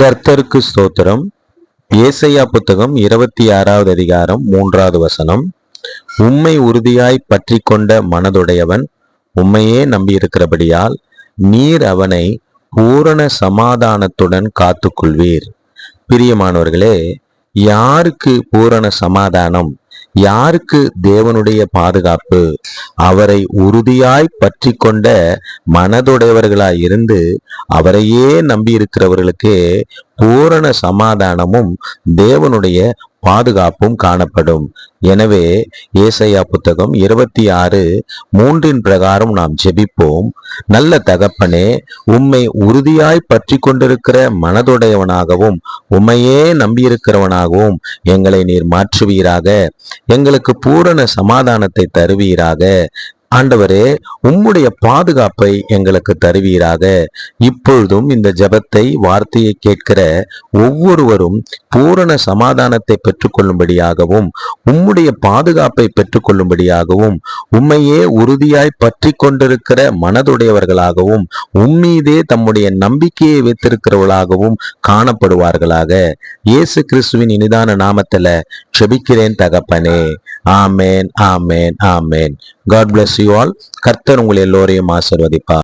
கர்த்தருக்கு ஸ்தோத்திரம். ஏசையா புத்தகம் இருபத்தி ஆறாவது அதிகாரம் மூன்றாவது வசனம். உம்மை உறுதியாய் பற்றி கொண்ட மனதுடையவன் உம்மையே நம்பியிருக்கிறபடியால் நீர் அவனை பூரண சமாதானத்துடன் காத்துக்கொள்வீர். பிரியமானவர்களே யாருக்கு பூரண சமாதானம்? யாருக்கு தேவனுடைய பாதுகாப்பு? அவரை உறுதியாய் பற்றி கொண்ட மனதுடையவர்களாய் இருந்து அவரையே நம்பி இருக்கிறவர்களுக்கு பூரண சமாதானமும் தேவனுடைய பாதுகாப்பும் காணப்படும். எனவே ஏசையா புத்தகம் இருபத்தி ஆறு மூன்றின் பிரகாரம் நாம் ஜெபிப்போம். நல்ல தகப்பனே உம்மை உறுதியாய் பற்றி கொண்டிருக்கிற மனதுடையவனாகவும் உம்மையே நம்பியிருக்கிறவனாகவும் எங்களை நீர் மாற்றுவீராக. எங்களுக்கு பூரண சமாதானத்தை தருவீராக. ஆண்டவரே உம்முடைய பாதுகாப்பை எங்களுக்கு தருவீராக. இப்பொழுதும் இந்த ஜெபத்தை வார்த்தையை கேட்கிற ஒவ்வொருவரும் பூரண சமாதானத்தை பெற்றுக்கொள்ளும்படியாகவும் உம்முடைய பாதுகாப்பை பெற்றுக்கொள்ளும்படியாகவும் உம்மையே உறுதியாய் பற்றி கொண்டிருக்கிற மனதுடையவர்களாகவும் உம்மீதே தம்முடைய நம்பிக்கையை வைத்திருக்கிறவர்களாகவும் காணப்படுவார்களாக. இயேசு கிறிஸ்துவின் இனிதான நாமத்துல செபிக்கிறேன் தகப்பனே. ஆமேன் ஆமேன் ஆமேன். காட் பிளஸ் யூ ஆல் கர்த்தர் உங்கள் எல்லோரையும் ஆசிர்வதிப்பார்.